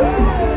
Yeah.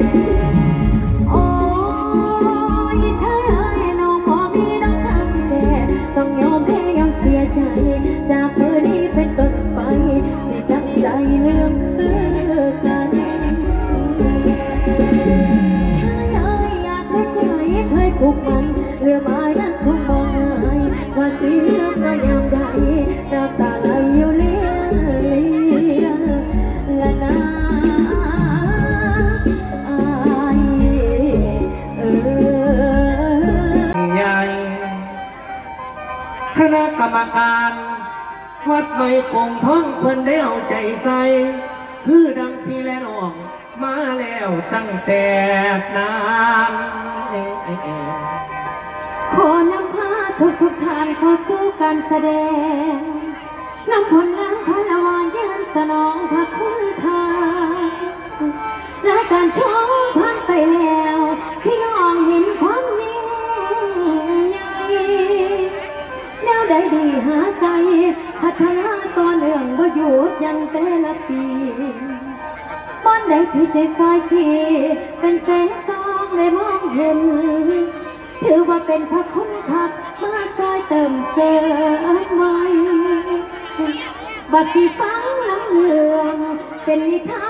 โไม่คงท้องเพิ่นได้เอาใจใส่คือดังพี่และน้อง มาแล้วตั้งแต่นานเอเอเอขอนำพาทุกทุกทานเข้าสู่การแสดงนำผลงานคารวานยืนสนองพระคุณทานและการโชว์ผ่านไปแล้ว พี่น้องเห็นความยิ่งใหญ่แนวใดดีหาใส่พัฒนา ต่อเนื่องบ่หยุดยันแต่ละปีบ้านใดผิดในซอยสีเป็นแสงสองในมองเห็น ถือว่าเป็นพระคุณคักมาซอยเติมเสริมไว้บัดที่ฟังลำเลืองเป็นนิทาน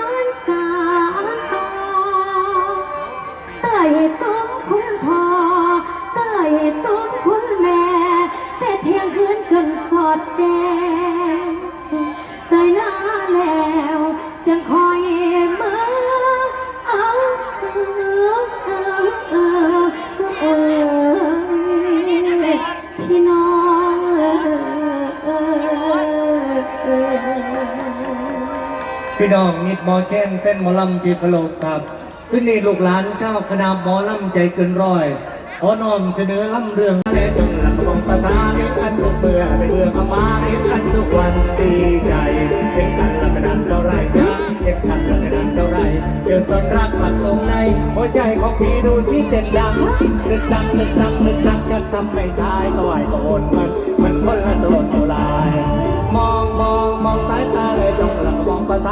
หมอแจ้นเป็นหมอลำจีกะโหลกครับขึ้นนี่ลูกหลานเจ้าคณะหมอลำใจเกินร้อยขอน้อมเสนอลำเรื่องทะเลจงหลังของภาษาเรียกกันทุกเมื่อเป็นเมื่อเข้ามาเรียกกันทุกวันดีใจเห็นกันละไม่นานเท่าไรจ้าเห็นกันละไม่นานเท่าไรเจอสนรักปักตรงในหัวใจของพี่ดูสิเด็ดดังนึกจังนึกจังนึกจังจะทำไม่ทายก็ไหวโอนมัน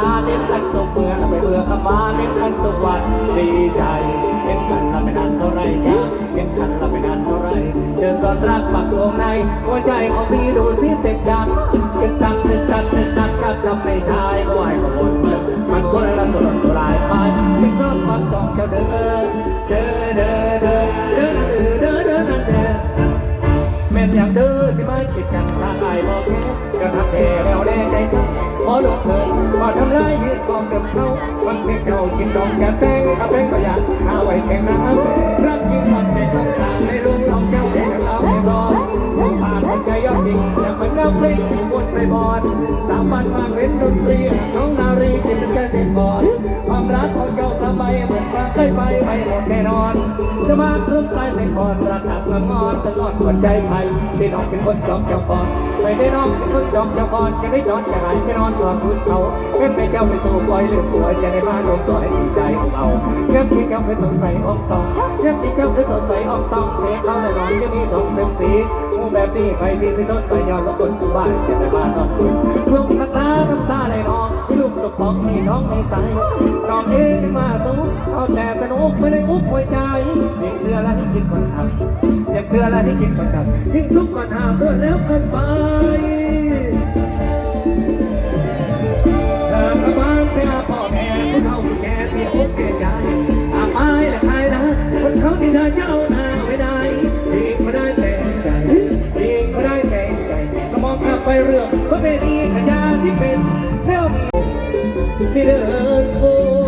มองภาเรียกกันทุกเมื่อไม่เบื่อเข้ามาเรียกกันทุกวันดีใจเห็นกันละไม่นานเท่าไรจ้าเห็นกันละไม่นานเท่าไรเจอสอนรักปักตรงในหัวใจของพี่ดูสิเด็ดดังนึกจังนึกจังนึกจังจะบจำไม่ทายก็ไหวก็วนเมืองมันคนละตัวตัวลายไปเป็นต้นควาต้องเจ้าเดินเดินเดินเดินเดินเดินเดินเดินเดินแม่นอย่างเด้อที่ไม่คิดกันทางไอ้บอกแค่กระทับแท้ อขอลงเถิดมาทำลายยืดกองเดิมเขามันเพียงเก่ากินดองแกแป้งข้าแป้งก็อยากหาไว้แข่งน้ำรักยิ่งมันเป็นต้องสางในลุงลองเจ้าแข่งเราให้รอดผ่านหัวใจยอดจริงอยากเป็นนักเพลงที่วนไปบอดสามวันมาเป็นดนตรีน้องนารีที่เป็นแค่เด็กบอดความรักของเจ้าสบายเหมือนฟ้าเคยไปไม่หมดแน่นอน จะมาเพิ่มใจในก่อนรักหักละงอนตลอดหัวใจไทยที่น้องเป็นคนจอมเจ้าก่อน ไม่ได้น้องเป็นคนจอมเจ้าก่อนจะได้จอนจะหายไปนอนตัวคุณเขาเป็นไปเจ้าไปสู่ปล่อยหรื่องตัวจะได้มาโดนตัวยดีใจของเราเรื่องที่เจ้าเคยสงสัยอ้อมตองเรื่องที่เจ้าเคยสงสัยอ้อมตองเสียเขาแน่นอนจะมีสองเต็มสี แบบนี้ใครที่สิโดนไปย้อนแล้วคนอยู่บ้านจะได้มานอนคุยลูกน้ำตาน้ำตาไหลนองลูกตกปองนี่น้องในสายน้องเองมาสู้เอาแต่สนุกไม่ได้อุกหัวใจเพียงเพื่ออะไรที่คิดก่อนทำอยากเพื่ออะไรที่คิดก่อนทำยิ่งทุกข์ก่อนหาเพื่อแล้วกินไปเธอประมาณเป็นพ่อแม่ผู้เฒ่าผู้แก่ที่อกเกลียดใจอาไม้และใครนะคนเขาที่เดินยาน้า เรื่องพระเมรีขยาที่เป็นแนวมีที่เดินโค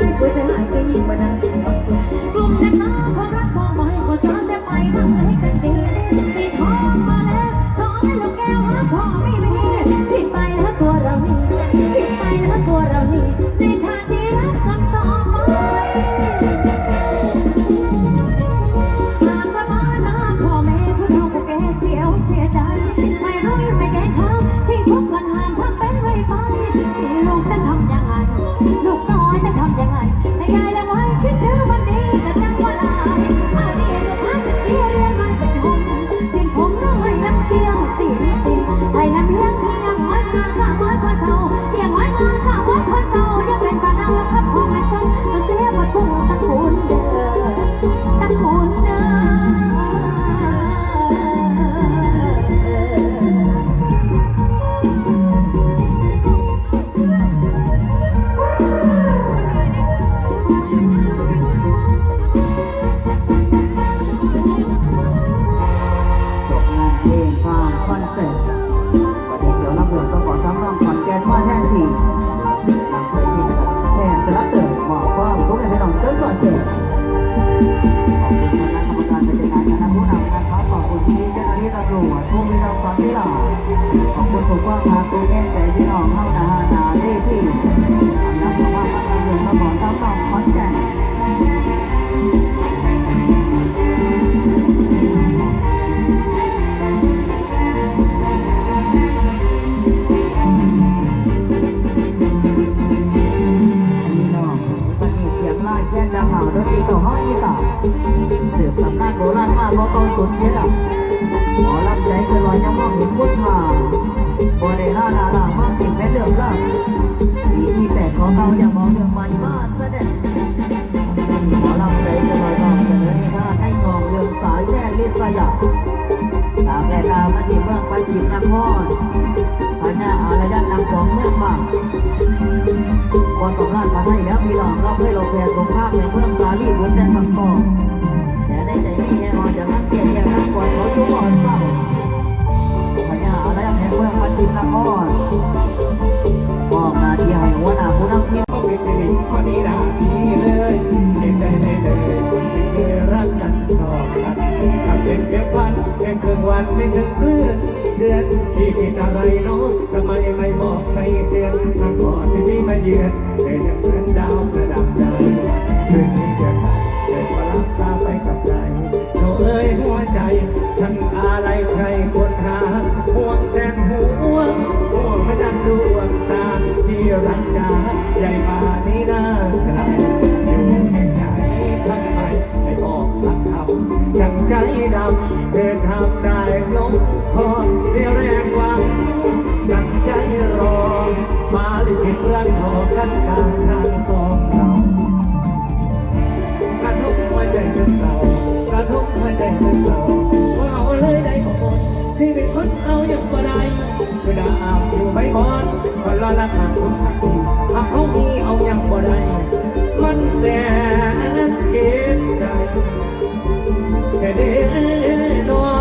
ดูเส้นหา ประเเมื่องประจิตน้ำพระหน้าอารยันนางของเมืองบางพอสองครามาให้แล้วพี่หลองเราเคยลงแพสงครามในเมืองซาลีบุญแต่ทางกองแต่ได้ใจนี่แน่นอนจะนั่งเกียรตินั่งกอดเขาทุกอ่อนเศร้าขยันอาอะไรแห่งเมืองประจิตนครานไม่ถึงเพื่อนเดือนที่กินอะไรน้องทำไมไม่บอกใครเตือนทางก่อนที่พี่มาเยือนเป็นยังเหมือนดาวประดับดาวเคืนที่เกิดเกิดมาลับตาไปกับใจโนเอ้ยหัวใจฉันอะไรใครคนหาห่วงแสนห่วงห่วงพระจันดวงตาที่รักดาใหญ่มานี้น่ากลับอยู่แห่งไหทำไมไม่บอกสักคำยังใจดำเดินทาง กางทางสองเรากระทบหัวใจจนเรากระทบหัวใจจนเราเอาเลยได้ของคนที่เป็คนเอาอย่างบ่ด้เวลาอาบอยู่อนมันละลทางคนทักหากเขามีเอาอย่างบ่ดมันแสนเกลีใจแค่เด็กน้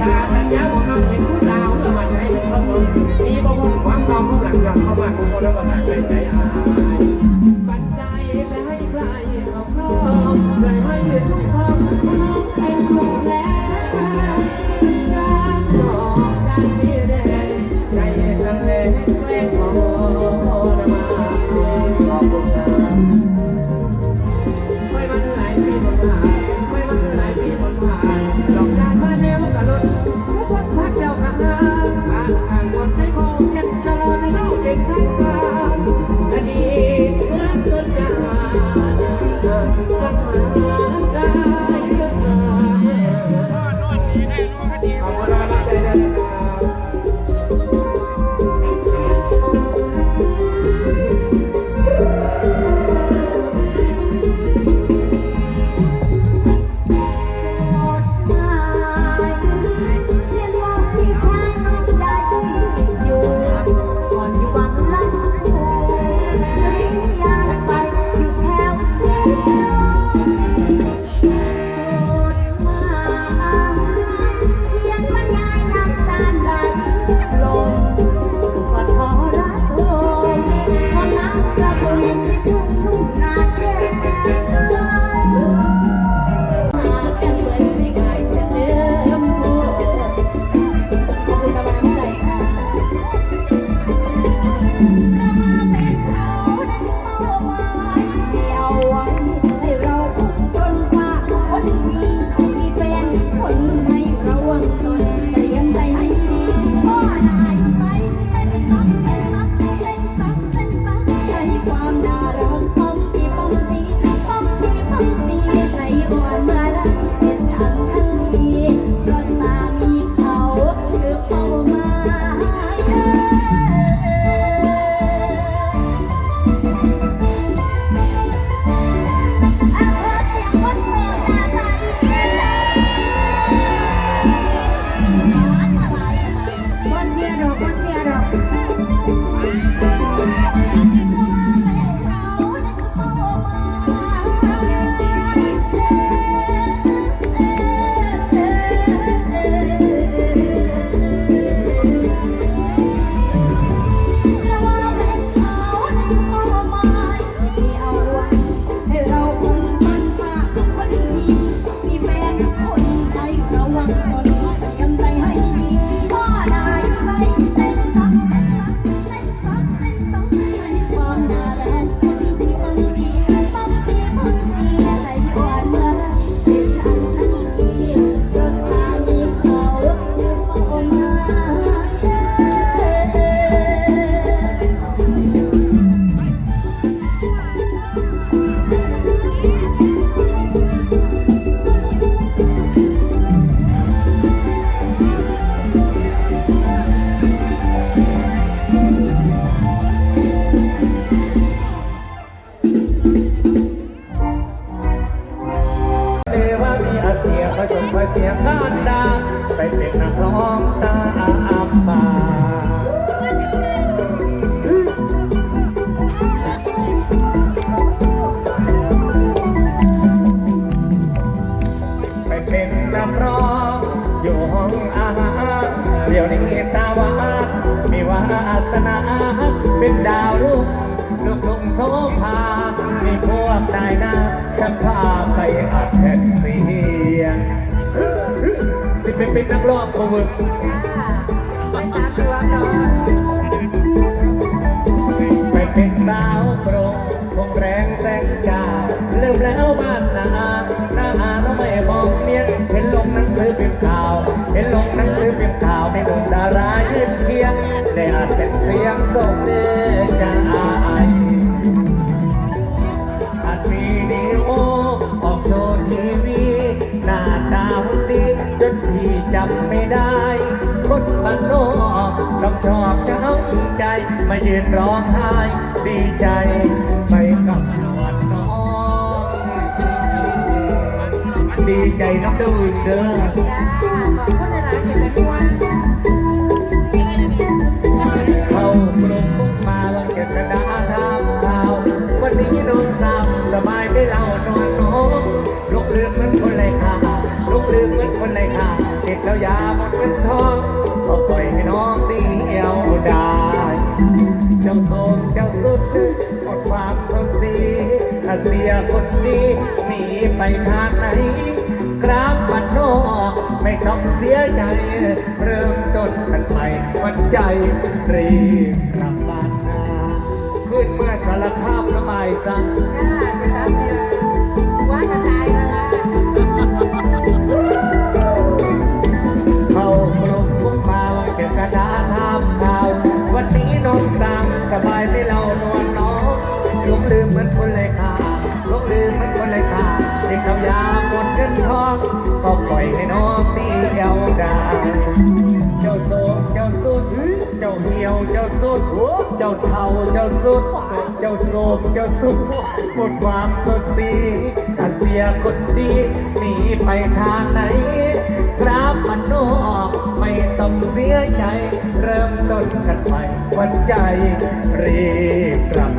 มีบ่ห้องความเก่าความหลังยอมเข้ามาคุณคนแล้วก็ใส่ใจ เป็นนักร้องอยู่ห้องอาหารเดี๋ยวนี้ตาวามีวาสนา เป็นดาวลูกลูกทุ่งโซภามีพวกนายหน้าจะพาไปอัดแผ่นเสียง สิเป็นเป็นนักร้องโคเวอร์ไปเป็นสาวโปรคงแรงแสงจ้าเริ่มแล้วบ้า นังสือพิมพ์ข่าว เห็นลงหนังสือพิมพ์ข่าวมีหนุ่มดารายืนเคียงได้อาจเป็นเสียงส่งเดือจาอายอาจมีดีโอออกโชว์ทีวีหน้าตาหุ่นดีจนพี่จำไม่ได้คนบ้านนอกต้องชอบช้ำใจมายืนร้องไห้ดีใจ ใจน้ำเด้อเด้อเข้ เสียคนดีหนีไปทางไหนกราบมันนอกไม่ต้องเสียใจ เริ่มต้นกันใหม่วันใจรีบกลับบ้านนาขึ้นเมื่อสารภาพระบายสั่งเข้ากลมพุ่งมาวังเก็บกระดาษทำข่าว วันนี้น้องสั่งสบายไม่เล่านวล ค่ะเด็กเขายาหมดเงินทอง ก็ปล่อยให้น้องเดียวได้เจ้าโศกเจ้าสุดเจ้าเหี่ยวเจ้าสุดเจ้าเทาเจ้าสุด เจ้าโศกเจ้าสุดหมดความสดสีถ้าเสียคนดีหนีไปทางไหนกราบมันนอกไม่ต้องเสียใจ เริ่มต้นกันใหม่วันใจรีบกลับ